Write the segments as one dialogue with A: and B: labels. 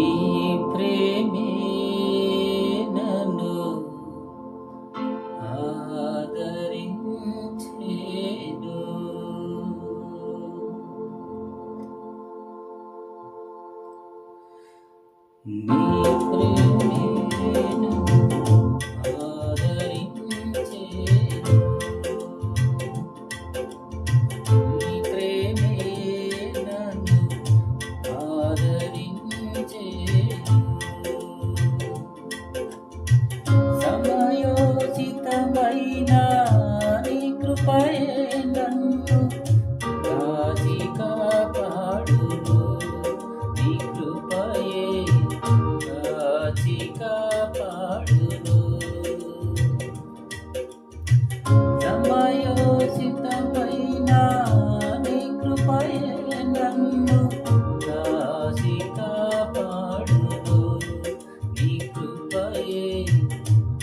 A: నీ ప్రేమే నన్ను ఆదరించేను. నీ ప్రేమే ఆదరించేను.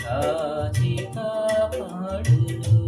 A: కాచి కాపాడును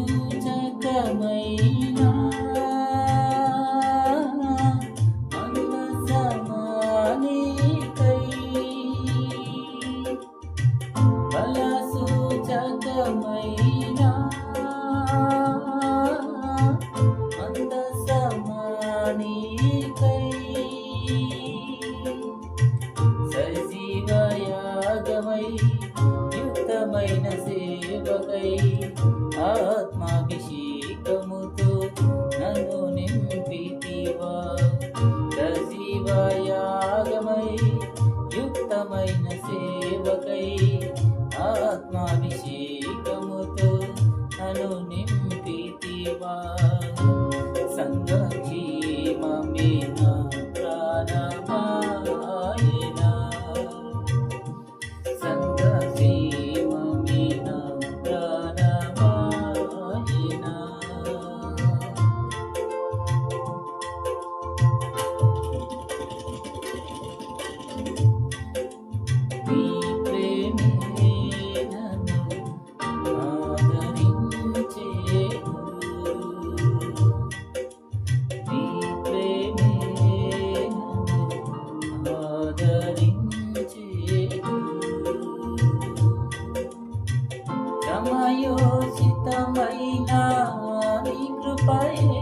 A: కొరకై ఆత్మాభిషేకముతో నన్ను నింపితివా. సజీవయాగమై యుక్తమైన సేవ 欢迎。